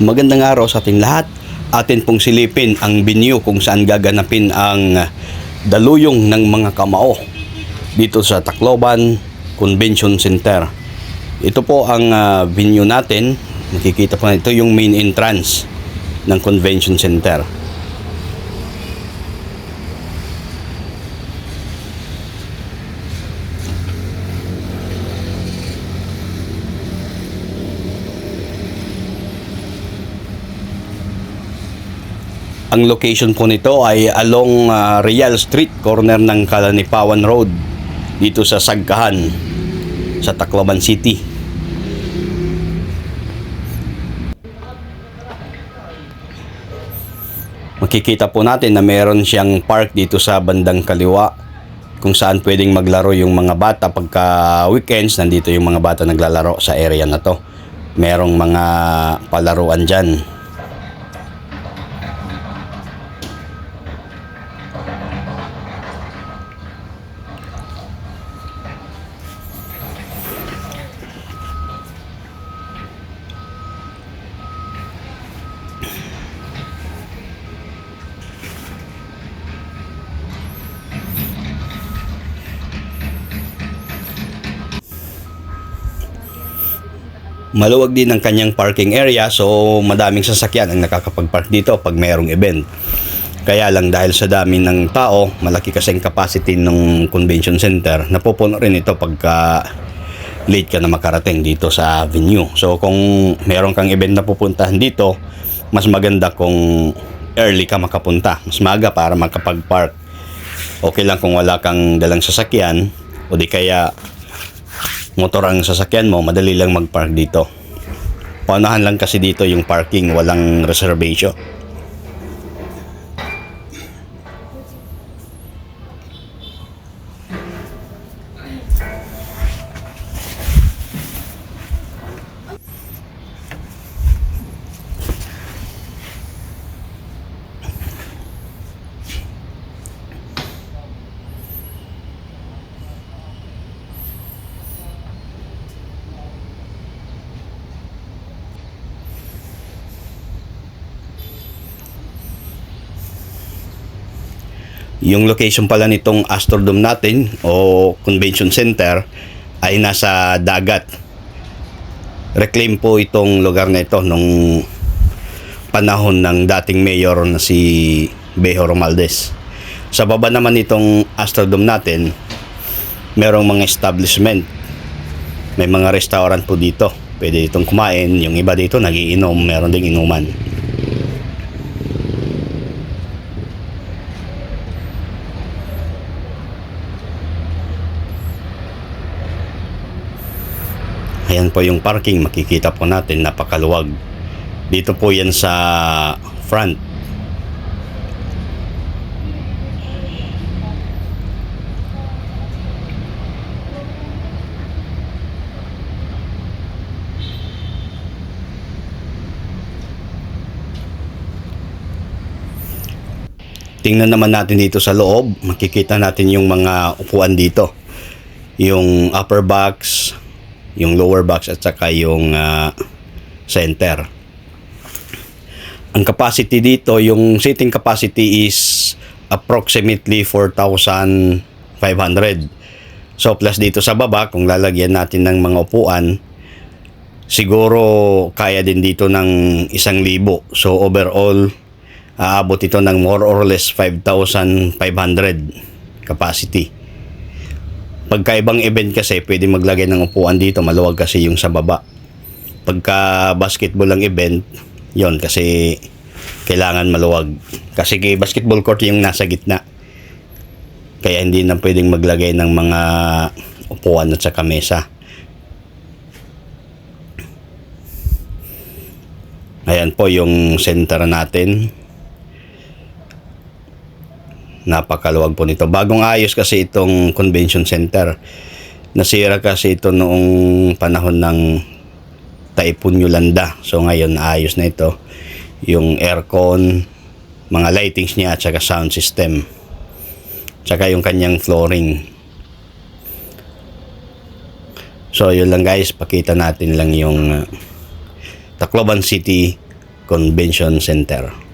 Magandang araw sa ating lahat. Atin pong silipin ang venue kung saan gaganapin ang daluyong ng mga kamao dito sa Tacloban Convention Center. Ito po ang ah, venue natin. Nakikita po na ito yung main entrance ng Convention Center. Ang location po nito ay along ah, Real Street, corner ng Kalanipawan Road, dito sa Sagkahan, sa Tacloban City. Makikita po natin na meron siyang park dito sa bandang kaliwa kung saan pwedeng maglaro yung mga bata pagka weekends nandito yung mga bata naglalaro sa area na to. Merong mga palaruan dyan. Maluwag din ang kanyang parking area so madaming sasakyan ang nakakapag-park dito pag mayroong event. Kaya lang dahil sa dami ng tao, malaki kasi ang capacity ng convention center, napupuno rin ito pagka late ka na makarating dito sa venue. So kung meron kang event na pupuntahan dito, mas maganda kung early ka makapunta. Mas maga para makapag-park. Okay lang kung wala kang dalang sasakyan o di kaya motor ang sasakyan mo, madali lang mag-park dito. Paunahan lang kasi dito yung parking, walang reservation. Yung location pala nitong Astrodome natin o Convention Center ay nasa dagat. Reclaim po itong lugar na ito nung panahon ng dating mayor na si Bejo Romaldes. Sa baba naman itong Astrodome natin, merong mga establishment. May mga restaurant po dito. Pwede ditong kumain. Yung iba dito nagiinom. Meron ding inuman. Ayan po yung parking, makikita po natin, napakaluwag. Dito po yan sa front. Tingnan naman natin dito sa loob, makikita natin yung mga upuan dito. Yung upper box, yung lower box at saka yung ah, center. Ang capacity dito, yung seating capacity is approximately 4,500. So plus dito sa baba, kung lalagyan natin ng mga upuan, siguro kaya din dito ng isang libo. So overall, aabot ito ng more or less 5,500 capacity. Pagka ibang event kasi, pwede maglagay ng upuan dito, maluwag kasi yung sa baba. Pagka basketball ang event, yon kasi kailangan maluwag. Kasi kay basketball court yung nasa gitna. Kaya hindi na pwedeng maglagay ng mga upuan at saka mesa. Ayan po yung center natin napakaluwag po nito. Bagong ayos kasi itong convention center. Nasira kasi ito noong panahon ng Taipun Yolanda. So ngayon ayos na ito. Yung aircon, mga lightings niya at saka sound system. Tsaka yung kanyang flooring. So yun lang guys, pakita natin lang yung uh, Tacloban City Convention Center.